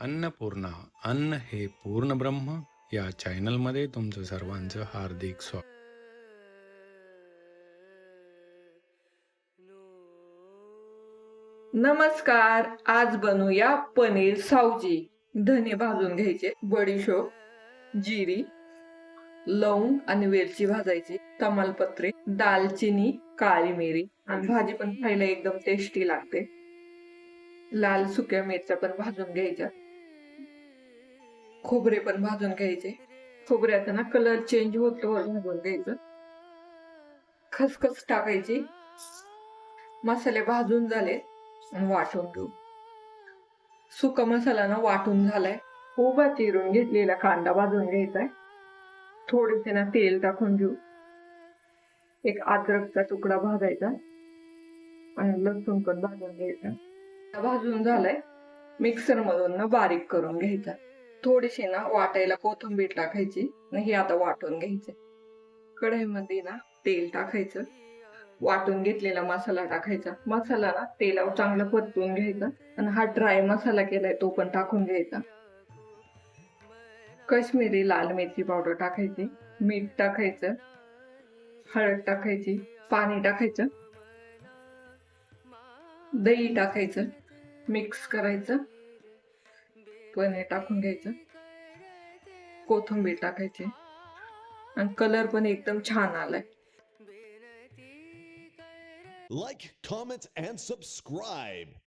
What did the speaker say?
अन्नपूर्णा अन्न हे पूर्ण ब्रह्म या चॅनलमध्ये तुमचं सर्वांचं हार्दिक स्वागत नमस्कार आज बनवूया पनीर सावजी. धने भाजून घ्यायचे बडीशोप जिरी लवंग आणि वेलची भाजायची तमालपत्रे दालचिनी काळी मिरी. आणि भाजी पण खायला एकदम टेस्टी लागते. लाल सुक्या मिरच्या पण भाजून घ्यायच्या. खोबरे पण भाजून घ्यायचे. खोबऱ्याचा ना कलर चेंज होतो भाजून घ्यायचं खसखस टाकायची. मसाले भाजून झाले वाटून घेऊ. सुका मसाला ना वाटून झालाय. उभा चिरून घेतलेला कांदा भाजून घ्यायचाय थोडेसे ना तेल टाकून घेऊ. एक अद्रकचा तुकडा भाजायचा. आणि लसूण पण भाजून घ्यायचा. भाजून झालाय. मिक्सर मधून ना बारीक करून घ्यायचा. थोडीशी ना वाटायला कोथिंबीर टाकायची आणि हे आता वाटून घ्यायचे. कढईमध्ये ना तेल टाकायचं. वाटून घेतलेला मसाला टाकायचा. मसाला ना तेलावर चांगला परतून घ्यायचा आणि हा ड्राय मसाला केलाय तो पण टाकून घ्यायचा. कश्मीरी लाल मिरची पावडर टाकायची. मीठ टाकायचं. हळद टाकायची. पाणी टाकायचं. दही टाकायचं. मिक्स करायचं. पण हे टाकून घ्यायचं. कोथिंबीर टाकायची. आणि कलर पण एकदम छान आलाय. Like comment and subscribe